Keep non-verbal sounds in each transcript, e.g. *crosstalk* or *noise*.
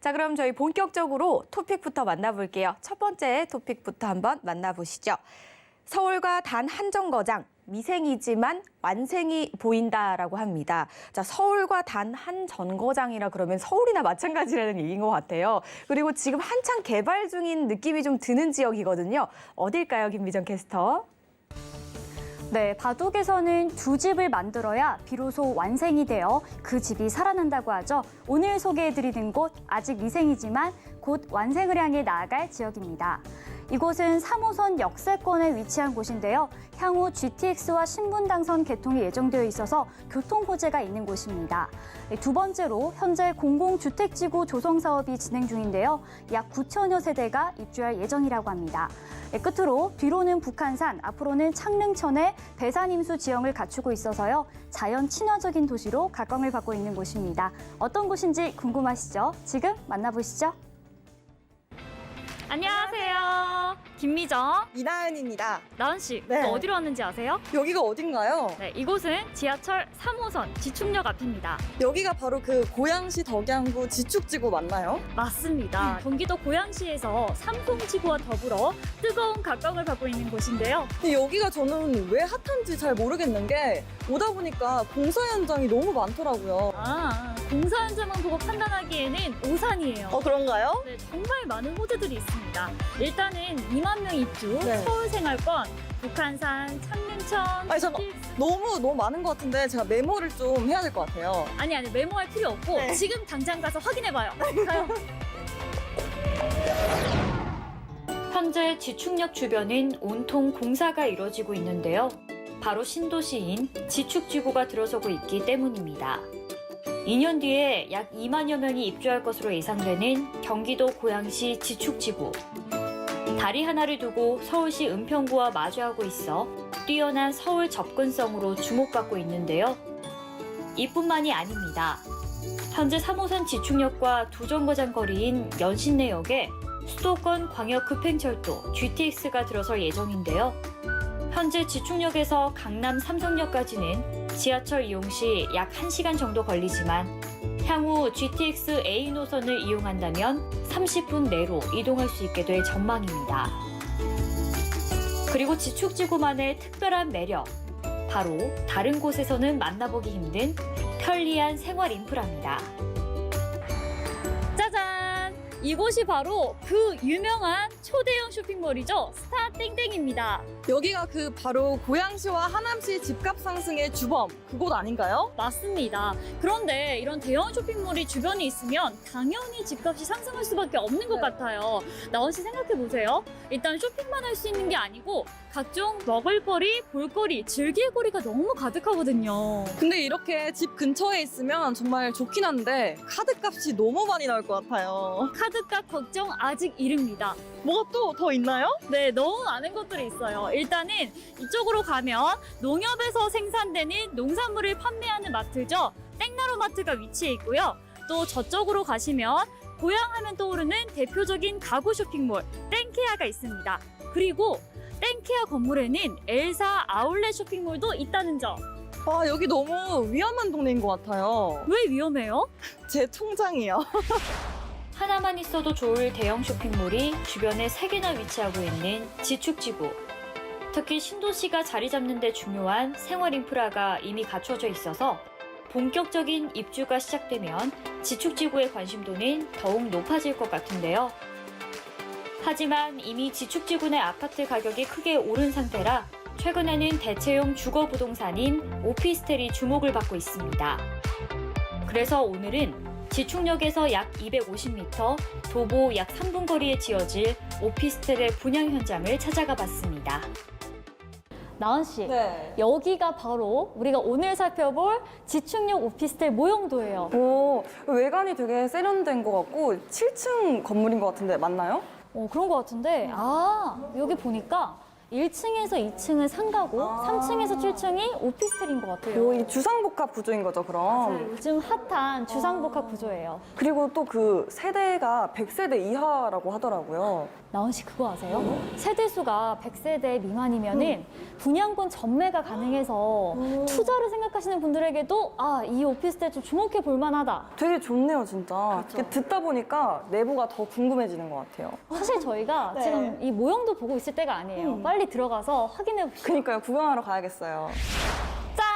자, 그럼 저희 본격적으로 토픽부터 만나볼게요. 첫 번째 토픽부터 한번 만나보시죠. 서울과 단 한 정거장, 미생이지만 완생이 보인다라고 합니다. 자, 서울과 단한 정거장이라 그러면 서울이나 마찬가지라는 얘기인 것 같아요. 그리고 지금 한창 개발 중인 느낌이 좀 드는 지역이거든요. 어딜까요, 김미정 캐스터? 네, 바둑에서는 두 집을 만들어야 비로소 완생이 되어 그 집이 살아난다고 하죠. 오늘 소개해드리는 곳 아직 미생이지만 곧 완생을 향해 나아갈 지역입니다. 이곳은 3호선 역세권에 위치한 곳인데요. 향후 GTX와 신분당선 개통이 예정되어 있어서 교통 호재가 있는 곳입니다. 네, 두 번째로 현재 공공주택지구 조성 사업이 진행 중인데요. 약 9천여 세대가 입주할 예정이라고 합니다. 네, 끝으로 뒤로는 북한산, 앞으로는 창릉천에 배산 임수 지형을 갖추고 있어서요. 자연 친화적인 도시로 각광을 받고 있는 곳입니다. 어떤 곳인지 궁금하시죠? 지금 만나보시죠. 안녕하세요. 김미정, 이나은입니다. 나은 씨, 네. 또 어디로 왔는지 아세요? 여기가 어딘가요? 네, 이곳은 지하철 3호선 지축역 앞입니다. 여기가 바로 그 고양시 덕양구 지축지구 맞나요? 맞습니다. 경기도 고양시에서 삼성지구와 더불어 뜨거운 각광을 받고 있는 곳인데요. 근데 여기가 저는 왜 핫한지 잘 모르겠는 게 오다 보니까 공사 현장이 너무 많더라고요. 아, 공사 현장만 보고 판단하기에는 오산이에요. 어 그런가요? 네, 정말 많은 호재들이 있습니다. 일단은 2만 명 입주, 네. 서울 생활권, 북한산, 창릉천, 아니, 잠깐. 너무 너무 많은 것 같은데 제가 메모를 좀 해야 될 것 같아요. 아니 아니 메모할 필요 없고 네. 지금 당장 가서 확인해봐요. *laughs* 가요. 현재 지축역 주변은 온통 공사가 이루어지고 있는데요. 바로 신도시인 지축지구가 들어서고 있기 때문입니다. 2년 뒤에 약 2만여 명이 입주할 것으로 예상되는 경기도 고양시 지축지구. 다리 하나를 두고 서울시 은평구와 마주하고 있어 뛰어난 서울 접근성으로 주목받고 있는데요. 이뿐만이 아닙니다. 현재 3호선 지축역과 두 정거장 거리인 연신내역에 수도권 광역급행철도 GTX가 들어설 예정인데요. 현재 지축역에서 강남 삼성역까지는 지하철 이용 시 약 1시간 정도 걸리지만 향후 GTX A 노선을 이용한다면 30분 내로 이동할 수 있게 될 전망입니다. 그리고 지축지구만의 특별한 매력, 바로 다른 곳에서는 만나보기 힘든 편리한 생활 인프라입니다. 이곳이 바로 그 유명한 초대형 쇼핑몰이죠. 스타 땡땡입니다. 여기가 그 바로 고양시와 하남시 집값 상승의 주범 그곳 아닌가요? 맞습니다. 그런데 이런 대형 쇼핑몰이 주변에 있으면 당연히 집값이 상승할 수밖에 없는 것 네. 같아요. 나원 씨 생각해 보세요. 일단 쇼핑만 할 수 있는 게 아니고 각종 먹을거리, 볼거리, 즐길거리가 너무 가득하거든요. 근데 이렇게 집 근처에 있으면 정말 좋긴 한데 카드값이 너무 많이 나올 것 같아요. 카드값 걱정 아직 이릅니다. 뭐가 또 더 있나요? 네, 너무 많은 것들이 있어요. 일단은 이쪽으로 가면 농협에서 생산되는 농산물을 판매하는 마트죠. 땡나루 마트가 위치해 있고요. 또 저쪽으로 가시면 고향 하면 떠오르는 대표적인 가구 쇼핑몰 땡케아가 있습니다. 그리고 땡케아 건물에는 엘사 아울렛 쇼핑몰도 있다는 점. 와 여기 너무 위험한 동네인 것 같아요. 왜 위험해요? *laughs* 제 통장이요. *laughs* 하나만 있어도 좋을 대형 쇼핑몰이 주변에 세개나 위치하고 있는 지축지구. 특히 신도시가 자리 잡는 데 중요한 생활 인프라가 이미 갖춰져 있어서 본격적인 입주가 시작되면 지축지구의 관심도는 더욱 높아질 것 같은데요. 하지만 이미 지축지구 내 아파트 가격이 크게 오른 상태라 최근에는 대체용 주거 부동산인 오피스텔이 주목을 받고 있습니다. 그래서 오늘은 지축역에서 약 250m, 도보 약 3분 거리에 지어질 오피스텔의 분양 현장을 찾아가 봤습니다. 나은 씨, 네. 여기가 바로 우리가 오늘 살펴볼 지축역 오피스텔 모형도예요. 오, 외관이 되게 세련된 것 같고 7층 건물인 것 같은데 맞나요? 어, 그런 것 같은데, 아, 여기 보니까 1층에서 2층은 상가고 아. 3층에서 7층이 오피스텔인 것 같아요. 거의 주상복합 구조인 거죠, 그럼. 요즘 핫한 주상복합 아. 구조예요. 그리고 또 그 세대가 100세대 이하라고 하더라고요. 나은 씨 그거 아세요? 세대수가 100세대 음. 미만이면은 분양권 전매가 가능해서 투자를 생각하시는 분들에게도 아, 이 오피스텔 좀 주목해 볼 만하다. 되게 좋네요, 진짜. 그렇죠. 이렇게 듣다 보니까 내부가 더 궁금해지는 것 같아요. 사실 저희가 *laughs* 네. 지금 이 모형도 보고 있을 때가 아니에요. 음. 빨리 들어가서 확인해 봅시다. 그니까요, 구경하러 가야겠어요. 짠!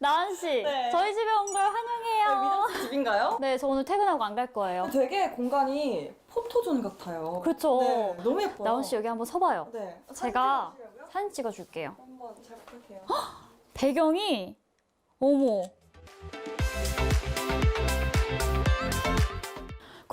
나은 씨, *laughs* 네. 저희 집에 온 걸 환영해요. 집인가요? 네, 저 오늘 퇴근하고 안 갈 거예요. 되게 공간이 포토존 같아요. 그렇죠. 네, 너무 예뻐요. 나은 씨 여기 한번 서봐요. 네. 제가 사진 사진 찍어줄게요. 한번 잘 부탁해요. *gasps* 배경이 어머.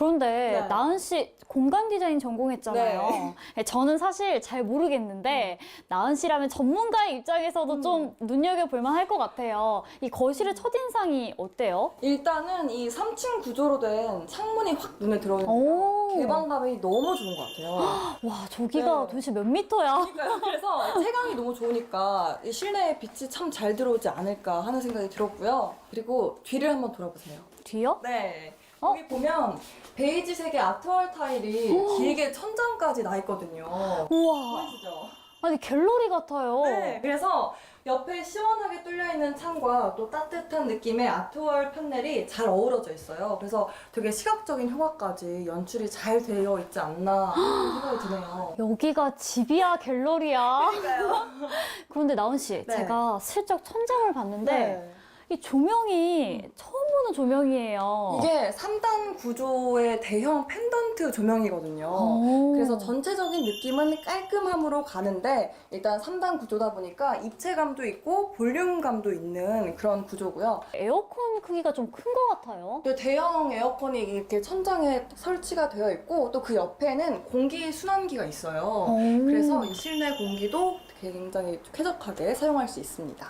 그런데 네. 나은 씨 공간 디자인 전공했잖아요. 네, 저는 사실 잘 모르겠는데 나은 씨라면 전문가의 입장에서도 음. 좀 눈여겨볼 만할 것 같아요. 이 거실의 첫인상이 어때요? 일단은 이 3층 구조로 된 창문이 확 눈에 들어오는 오. 개방감이 너무 좋은 것 같아요. *gasps* 와 저기가 네. 도대체 몇 미터야? 그러니까요. 그래서 채광이 너무 좋으니까 이 실내에 빛이 참 잘 들어오지 않을까 하는 생각이 들었고요. 그리고 뒤를 한번 돌아보세요. 뒤요? 네. 어? 여기 보면 베이지색의 아트월 타일이 길게 천장까지 나 있거든요. 우와. 보이시죠? 아니 갤러리 같아요. 네. 그래서 옆에 시원하게 뚫려 있는 창과 또 따뜻한 느낌의 아트월 판넬이 잘 어우러져 있어요. 그래서 되게 시각적인 효과까지 연출이 잘 되어 있지 않나 생각이 드네요. *gasps* 여기가 집이야 갤러리야. *laughs* 그런데 나은 씨, 네. 제가 슬쩍 천장을 봤는데 이 조명이 처음 보는 조명이에요. 이게 3단 구조의 대형 펜던트 조명이거든요. 오. 그래서 전체적인 느낌은 깔끔함으로 가는데 일단 3단 구조다 보니까 입체감도 있고 볼륨감도 있는 그런 구조고요. 에어컨 크기가 좀 큰 것 같아요. 또 대형 에어컨이 이렇게 천장에 설치가 되어 있고 또 그 옆에는 공기 순환기가 있어요. 그래서 이 실내 공기도 굉장히 쾌적하게 사용할 수 있습니다.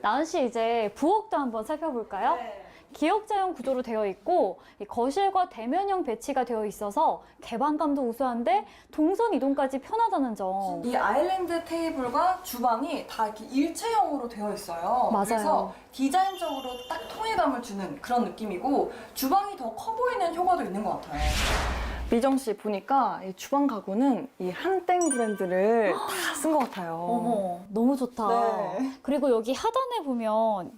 나은 씨 이제 부엌도 한번 살펴볼까요? 네. 기역자형 구조로 되어 있고 이 거실과 대면형 배치가 되어 있어서 개방감도 우수한데 동선 이동까지 편하다는 점. 이 아일랜드 테이블과 주방이 다 이렇게 일체형으로 되어 있어요. 맞아요. 그래서 디자인적으로 딱 통일감을 주는 그런 느낌이고 주방이 더 커 보이는 효과도 있는 것 같아요. 미정 씨 보니까 이 주방 가구는 이 한땡 브랜드를 다 *gasps* 쓴 것 같아요. 어머, 너무 좋다. 네. 그리고 여기 하단에 보면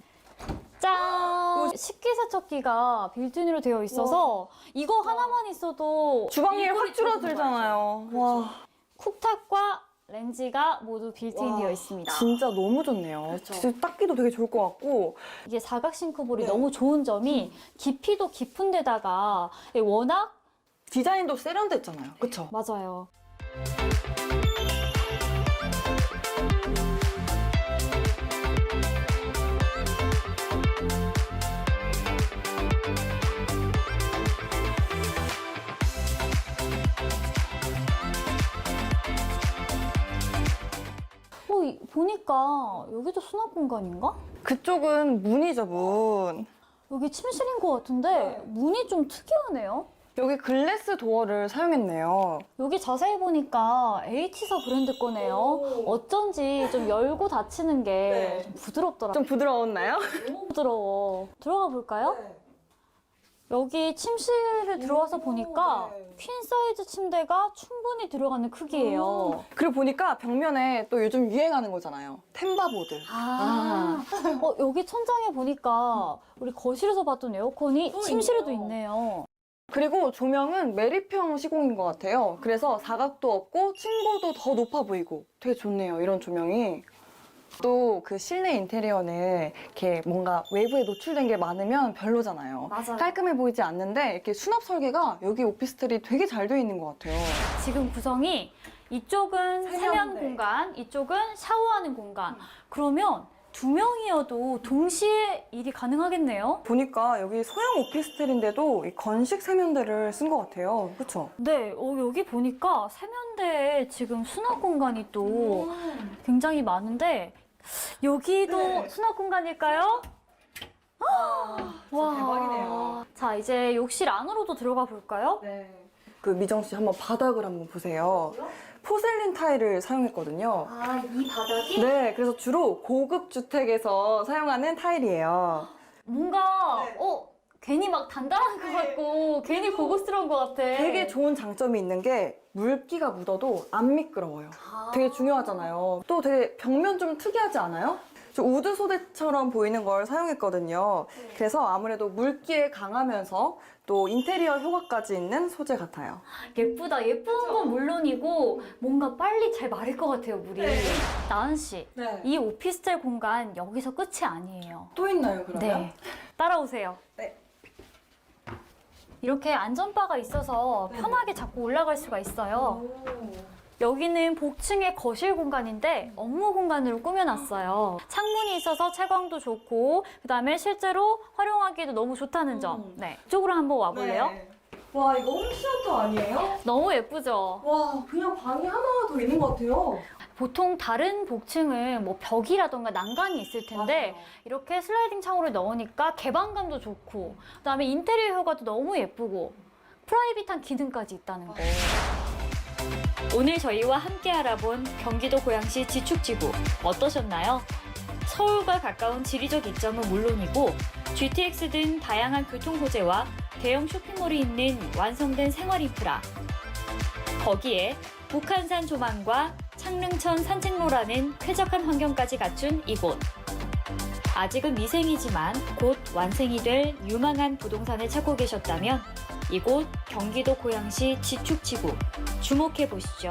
짠! 식기세척기가 빌트인으로 되어 있어서 이거 하나만 있어도 주방이 확 줄어들잖아요. 와, 쿡탑과 렌지가 모두 빌트인 와, 되어 있습니다. 진짜 너무 좋네요. 그렇죠. 진짜 닦기도 되게 좋을 것 같고 이게 사각 싱크볼이 네. 음. 너무 좋은 점이 깊이도 깊은 데다가 워낙 디자인도 세련됐잖아요. 그쵸? 맞아요. 어, 이- 보니까 여기도 수납 공간인가? 그쪽은 문이죠, 문. 여기 침실인 것 같은데 네. 문이 좀 특이하네요. 여기 글래스 도어를 사용했네요. 여기 자세히 보니까 H사 브랜드 거네요. 오. 어쩐지 좀 열고 닫히는 게 네. 좀 부드럽더라고요. 좀 부드러웠나요? 너무 부드러워. 들어가 볼까요? 여기 침실에 들어와서 오, 보니까 네. 퀸 사이즈 침대가 충분히 들어가는 크기예요. 그리고 보니까 벽면에 또 요즘 유행하는 거잖아요. 템바보드. 아, 어, 여기 천장에 보니까 우리 거실에서 봤던 에어컨이 또 침실에도 있네요. 그리고 조명은 메리평 시공인 것 같아요. 그래서 사각도 없고 층고도 더 높아 보이고 되게 좋네요. 이런 조명이. 또 그 실내 인테리어는 이렇게 뭔가 외부에 노출된 게 많으면 별로잖아요. 맞아요. 깔끔해 보이지 않는데 이렇게 수납 설계가 여기 오피스텔이 되게 잘 되어 있는 것 같아요. 지금 구성이 이쪽은 세면대. 세면 공간, 이쪽은 샤워하는 공간. 그러면 두 명이어도 동시에 일이 가능하겠네요. 보니까 여기 소형 오피스텔인데도 이 건식 세면대를 쓴 것 같아요. 그렇죠? 네, 어, 여기 보니까 세면대에 지금 수납 공간이 또 굉장히 많은데 여기도 네. 수납 공간일까요? 와, 대박이네요. 자, 이제 욕실 안으로도 들어가 볼까요? 네. 그 미정 씨 한번 바닥을 한번 보세요. 포셀린 타일을 사용했거든요. 아, 이 바닥이 네, 그래서 주로 고급 주택에서 사용하는 타일이에요. 뭔가 네. 어 괜히 막 단단한 것 같고 괜히 고급스러운 것 같아. 되게 좋은 장점이 있는 게 물기가 묻어도 안 미끄러워요. 아. 되게 중요하잖아요. 또 되게 벽면 좀 특이하지 않아요? 저 우드 소재처럼 보이는 걸 사용했거든요. 그래서 아무래도 물기에 강하면서 또 인테리어 효과까지 있는 소재 같아요. 예쁘다. 예쁜 건 물론이고 뭔가 빨리 잘 마를 것 같아요, 물이. 나은 씨, 네. 이 오피스텔 공간 여기서 끝이 아니에요. 또 있나요, 그러면? 네. 따라오세요. 네. 이렇게 안전바가 있어서 네. 편하게 잡고 올라갈 수가 있어요. 오. 여기는 복층의 거실 공간인데 업무 공간으로 꾸며놨어요. 창문이 있어서 채광도 좋고 그다음에 실제로 활용하기에도 너무 좋다는 점. 음. 네. 이쪽으로 한번 와볼래요? 네. 와, 이거 홈시어터 아니에요? 너무 예쁘죠? 와, 그냥 방이 하나 더 있는 것 같아요. 보통 다른 복층은 뭐 벽이라던가 난간이 있을 텐데 맞아요. 이렇게 슬라이딩 창호를 넣으니까 개방감도 좋고 그다음에 인테리어 효과도 너무 예쁘고 프라이빗한 기능까지 있다는 거. 오늘 저희와 함께 알아본 경기도 고양시 지축지구 어떠셨나요? 서울과 가까운 지리적 이점은 물론이고 GTX 등 다양한 교통 소재와 대형 쇼핑몰이 있는 완성된 생활 인프라. 거기에 북한산 조망과 창릉천 산책로라는 쾌적한 환경까지 갖춘 이곳. 아직은 미생이지만 곧 완생이 될 유망한 부동산을 찾고 계셨다면 이곳 경기도 고양시 지축지구 주목해 보시죠.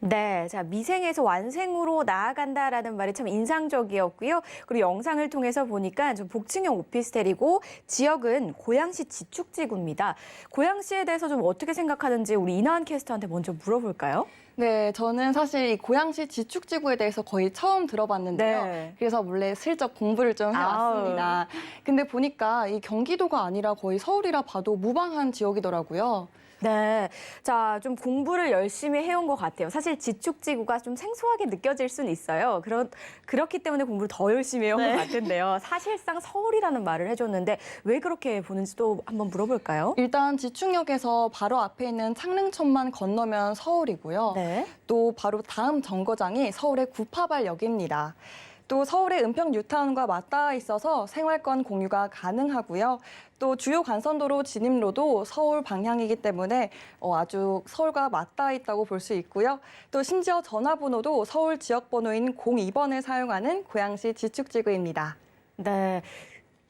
네, 자 미생에서 완생으로 나아간다라는 말이 참 인상적이었고요. 그리고 영상을 통해서 보니까 좀 복층형 오피스텔이고 지역은 고양시 지축지구입니다. 고양시에 대해서 좀 어떻게 생각하는지 우리 이나은 캐스터한테 먼저 물어볼까요? 네, 저는 사실 이 고양시 지축지구에 대해서 거의 처음 들어봤는데요. 네. 그래서 몰래 슬쩍 공부를 좀 해왔습니다. 근데 보니까 이 경기도가 아니라 거의 서울이라 봐도 무방한 지역이더라고요. 네. 자, 좀 공부를 열심히 해온 것 같아요. 사실 지축지구가 좀 생소하게 느껴질 수는 있어요. 그런, 그렇기 때문에 공부를 더 열심히 해온 것 같은데요. 사실상 서울이라는 말을 해줬는데 왜 그렇게 보는지도 한번 물어볼까요? 일단 지축역에서 바로 앞에 있는 창릉천만 건너면 서울이고요. 네. 또 바로 다음 정거장이 서울의 구파발역입니다. 또 서울의 은평 뉴타운과 맞닿아 있어서 생활권 공유가 가능하고요. 또 주요 간선도로 진입로도 서울 방향이기 때문에 어, 아주 서울과 맞닿아 있다고 볼 수 있고요. 또 심지어 전화번호도 서울 지역 번호인 02번을 사용하는 고양시 지축지구입니다. 네.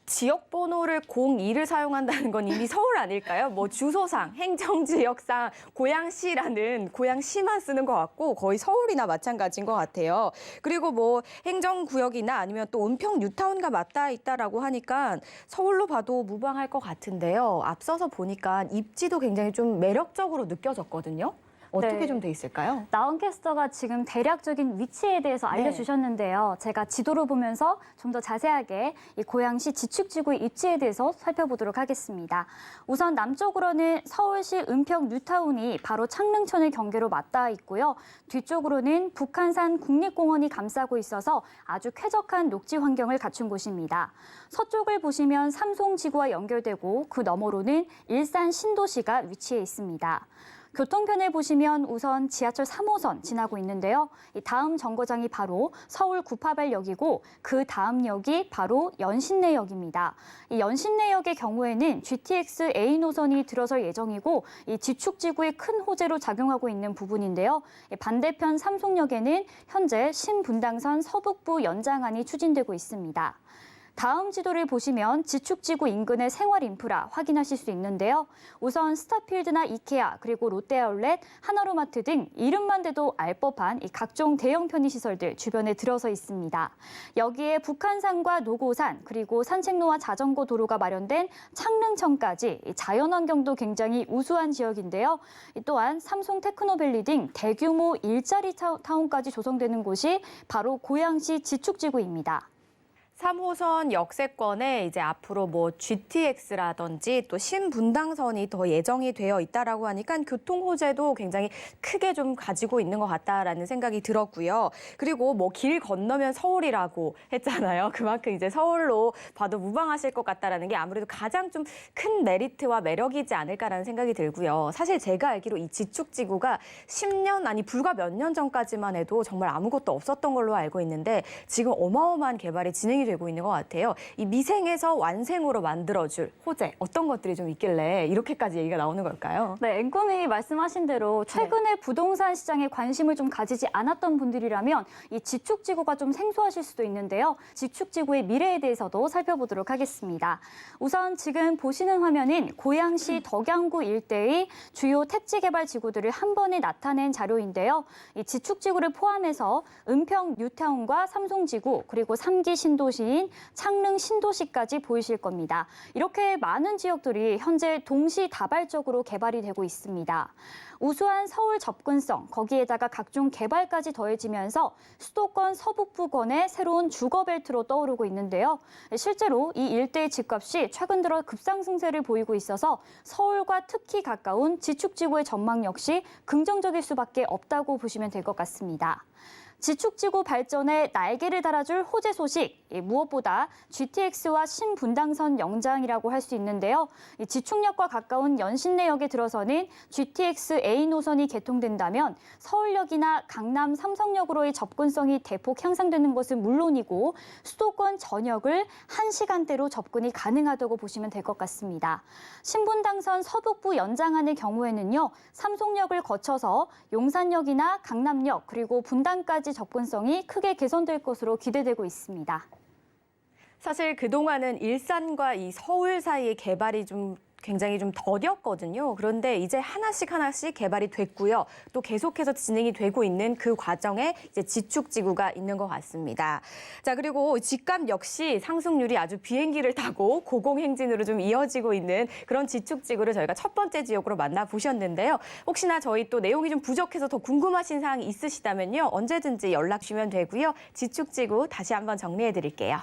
지역 번호를 02를 사용한다는 건 이미 서울 아닐까요? 뭐 주소상, 행정 지역상 고양시라는 고양시만 쓰는 것 같고 거의 서울이나 마찬가지인 것 같아요. 그리고 뭐 행정 구역이나 아니면 또 은평 뉴타운과 맞닿아 있다라고 하니까 서울로 봐도 무방할 것 같은데요. 앞서서 보니까 입지도 굉장히 좀 매력적으로 느껴졌거든요. 어떻게 네. 좀돼 있을까요? 나온 캐스터가 지금 대략적인 위치에 대해서 네. 알려주셨는데요. 제가 지도를 보면서 좀 더 자세하게 이 고양시 지축지구의 입지에 대해서 살펴보도록 하겠습니다. 우선 남쪽으로는 서울시 은평 뉴타운이 바로 창릉천의 경계로 맞닿아 있고요. 뒤쪽으로는 북한산 국립공원이 감싸고 있어서 아주 쾌적한 녹지 환경을 갖춘 곳입니다. 서쪽을 보시면 삼송지구와 연결되고 그 너머로는 일산 신도시가 위치해 있습니다. 교통편을 보시면 우선 지하철 3호선 지나고 있는데요. 이 다음 정거장이 바로 서울 구파발역이고 그 다음 역이 바로 연신내역입니다. 이 연신내역의 경우에는 GTX A 노선이 들어설 예정이고 이 지축지구의 큰 호재로 작용하고 있는 부분인데요. 이 반대편 삼송역에는 현재 신분당선 서북부 연장안이 추진되고 있습니다. 다음 지도를 보시면 지축지구 인근의 생활 인프라 확인하실 수 있는데요. 우선 스타필드나 이케아 그리고 롯데아울렛, 하나로마트 등 이름만 대도 알 법한 이 각종 대형 편의시설들 주변에 들어서 있습니다. 여기에 북한산과 노고산 그리고 산책로와 자전거 도로가 마련된 창릉천까지 이 자연환경도 굉장히 우수한 지역인데요. 이 또한 삼성 테크노밸리 등 대규모 일자리 타운까지 조성되는 곳이 바로 고양시 지축지구입니다. 3호선 역세권에 이제 앞으로 뭐 GTX라든지 또 신분당선이 더 예정이 되어 있다라고 하니까 교통 호재도 굉장히 크게 좀 가지고 있는 것 같다라는 생각이 들었고요. 그리고 뭐 길 건너면 서울이라고 했잖아요. *laughs* 그만큼 이제 서울로 봐도 무방하실 것 같다라는 게 아무래도 가장 좀 큰 메리트와 매력이지 않을까라는 생각이 들고요. 사실 제가 알기로 이 지축지구가 10년 아니 불과 몇 년 전까지만 해도 정말 아무것도 없었던 걸로 알고 있는데 지금 어마어마한 개발이 진행이 되고 있는 것 같아요. 이 미생에서 완생으로 만들어줄 호재 어떤 것들이 좀 있길래 이렇게까지 얘기가 나오는 걸까요? 네, 앵커님이 말씀하신 대로 최근에 부동산 시장에 관심을 좀 가지지 않았던 분들이라면 이 지축지구가 좀 생소하실 수도 있는데요. 지축지구의 미래에 대해서도 살펴보도록 하겠습니다. 우선 지금 보시는 화면은 고양시 덕양구 일대의 주요 택지 개발 지구들을 한 번에 나타낸 자료인데요. 이 지축지구를 포함해서 은평 뉴타운과 삼송지구 그리고 삼기 신도시 인 창릉 신도시까지 보이실 겁니다. 이렇게 많은 지역들이 현재 동시다발적으로 개발이 되고 있습니다. 우수한 서울 접근성, 거기에다가 각종 개발까지 더해지면서 수도권 서북부권의 새로운 주거벨트로 떠오르고 있는데요. 실제로 이 일대의 집값이 최근 들어 급상승세를 보이고 있어서 서울과 특히 가까운 지축지구의 전망 역시 긍정적일 수밖에 없다고 보시면 될 것 같습니다. 지축지구 발전에 날개를 달아줄 호재 소식, 이 무엇보다 GTX와 신분당선 영장이라고 할 수 있는데요. 이 지축역과 가까운 연신내역에 들어서는 GTX A 노선이 개통된다면 서울역이나 강남 삼성역으로의 접근성이 대폭 향상되는 것은 물론이고 수도권 전역을 한시간대로 접근이 가능하다고 보시면 될 것 같습니다. 신분당선 서북부 연장안의 경우에는요. 삼성역을 거쳐서 용산역이나 강남역 그리고 분당까지 접근성이 크게 개선될 것으로 기대되고 있습니다. 사실 그동안은 일산과 이 서울 사이의 개발이 좀 굉장히 좀 더뎠거든요. 그런데 이제 하나씩 하나씩 개발이 됐고요. 또 계속해서 진행이 되고 있는 그 과정에 이제 지축지구가 있는 것 같습니다. 자, 그리고 집값 역시 상승률이 아주 비행기를 타고 고공행진으로 좀 이어지고 있는 그런 지축지구를 저희가 첫 번째 지역으로 만나보셨는데요. 혹시나 저희 또 내용이 좀 부족해서 더 궁금하신 사항이 있으시다면요. 언제든지 연락 주시면 되고요. 지축지구 다시 한번 정리해 드릴게요.